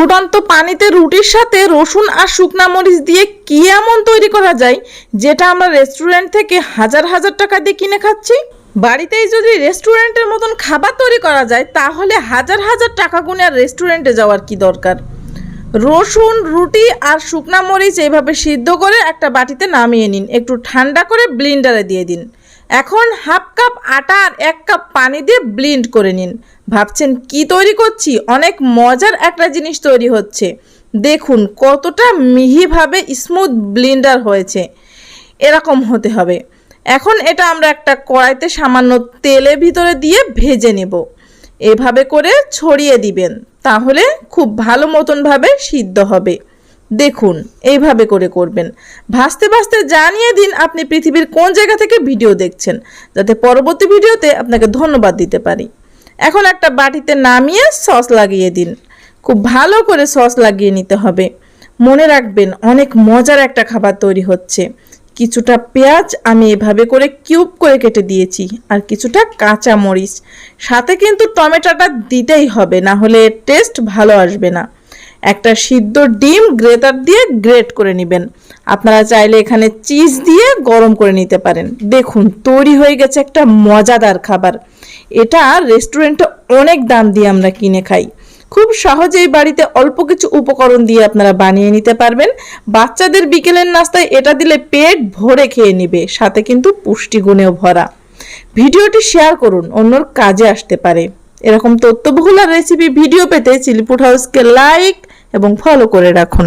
ফুটন্ত পানিতে রুটির সাথে রসুন আর শুকনা মরিচ দিয়ে কি এমন তৈরি করা যায়, যেটা আমরা রেস্টুরেন্ট থেকে হাজার হাজার টাকা দিয়ে কিনে খাচ্ছি? বাড়িতেই যদি রেস্টুরেন্টের মতন খাবার তৈরি করা যায়, তাহলে হাজার হাজার টাকা গুনে আর রেস্টুরেন্টে যাওয়ার কি দরকার? রসুন, রুটি আর শুকনা মরিচ এইভাবে সিদ্ধ করে একটা বাটিতে নামিয়ে নিন। একটু ঠান্ডা করে ব্লিন্ডারে দিয়ে দিন। এখন হাফ কাপ আটা আর এক কাপ পানি দিয়ে ব্লিন্ড করে নিন। ভাবছেন কি তৈরি করছি? অনেক মজার একটা জিনিস তৈরি হচ্ছে। দেখুন কতটা মিহিভাবে স্মুথ ব্লিন্ডার হয়েছে। এরকম হতে হবে। এখন এটা আমরা একটা কড়াইতে সামান্য তেলের ভিতরে দিয়ে ভেজে নেব। এভাবে করে ছড়িয়ে দিবেন। তাহলে খুব ভালো মতনভাবে সিদ্ধ হবে। দেখুন, এইভাবে করে করবেন। ভাসতে ভাসতে জানিয়ে দিন আপনি পৃথিবীর কোন জায়গা থেকে ভিডিও দেখছেন, যাতে পরবর্তী ভিডিওতে আপনাকে ধন্যবাদ দিতে পারি। এখন একটা বাটিতে নামিয়ে সস লাগিয়ে দিন। খুব ভালো করে সস লাগিয়ে নিতে হবে। মনে রাখবেন, অনেক মজার একটা খাবার তৈরি হচ্ছে। কিছুটা পেঁয়াজ আমি এভাবে করে কিউব করে কেটে দিয়েছি, আর কিছুটা কাঁচা মরিচ সাথে কিন্তু টমেটোটা দিতেই হবে, না হলে টেস্ট ভালো আসবে না। একটা সিদ্ধ ডিম গ্রেটার দিয়ে গ্রেট করে নেবেন। আপনারা চাইলে এখানে চিজ দিয়ে গরম করে নিতে পারেন। দেখুন, তৈরি হয়ে গেছে একটা মজাদার খাবার। এটা রেস্টুরেন্টে অনেক দাম দিয়ে আমরা কিনে খাই। খুব সহজেই বাড়িতে অল্প কিছু উপকরণ দিয়ে আপনারা বানিয়ে নিতে পারবেন। বাচ্চাদের বিকেলের নাস্তায় এটা দিলে পেট ভরে খেয়ে নেবে, সাথে কিন্তু পুষ্টিগুণেও ভরা। ভিডিওটি শেয়ার করুন, অন্যর কাজে আসতে পারে। এরকম তথ্যবহুল রেসিপি ভিডিও পেতে চিলিপুট হাউসকে লাইক এবং ফলো করে রাখুন।